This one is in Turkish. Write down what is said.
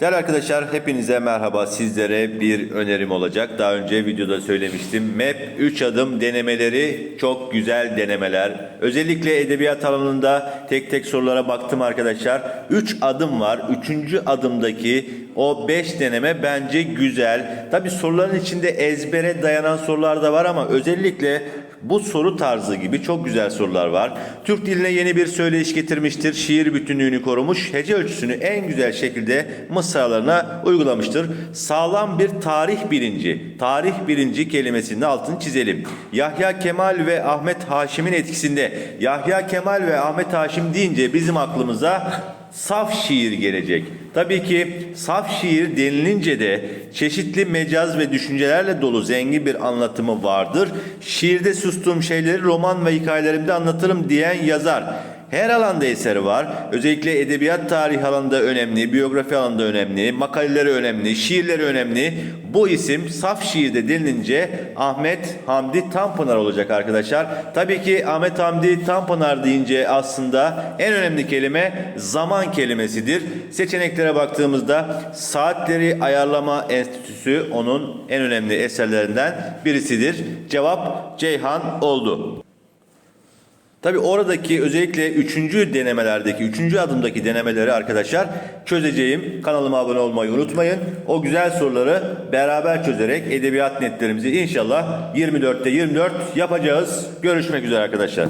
Değerli arkadaşlar hepinize merhaba. Sizlere bir önerim olacak. Daha önce videoda söylemiştim. MEP 3 adım denemeleri çok güzel denemeler. Özellikle edebiyat alanında tek tek sorulara baktım arkadaşlar. 3 adım var. 3. adımdaki o 5 deneme bence güzel. Tabi soruların içinde ezbere dayanan sorular da var ama özellikle bu soru tarzı gibi çok güzel sorular var. Türk diline yeni bir söyleyiş getirmiştir. Şiir bütünlüğünü korumuş. Hece ölçüsünü en güzel şekilde mısralarına uygulamıştır. Sağlam bir tarih bilinci. Tarih bilinci kelimesinin altını çizelim. Yahya Kemal ve Ahmet Haşim'in etkisinde. Yahya Kemal ve Ahmet Haşim deyince bizim aklımıza saf şiir gelecek. Tabii ki saf şiir denilince de çeşitli mecaz ve düşüncelerle dolu zengin bir anlatımı vardır. Şiirde sustuğum şeyleri roman ve hikayelerimde anlatırım diyen yazar. Her alanda eseri var. Özellikle edebiyat tarihi alanında önemli, biyografi alanında önemli, makaleleri önemli, şiirleri önemli. Bu isim saf şiirde denilince Ahmet Hamdi Tanpınar olacak arkadaşlar. Tabii ki Ahmet Hamdi Tanpınar deyince aslında en önemli kelime zaman kelimesidir. Seçeneklere baktığımızda Saatleri Ayarlama Enstitüsü onun en önemli eserlerinden birisidir. Cevap Ceyhan oldu. Tabi oradaki özellikle üçüncü denemelerdeki, üçüncü adımdaki denemeleri arkadaşlar çözeceğim. Kanalıma abone olmayı unutmayın. O güzel soruları beraber çözerek edebiyat netlerimizi inşallah 24'te 24 yapacağız. Görüşmek üzere arkadaşlar.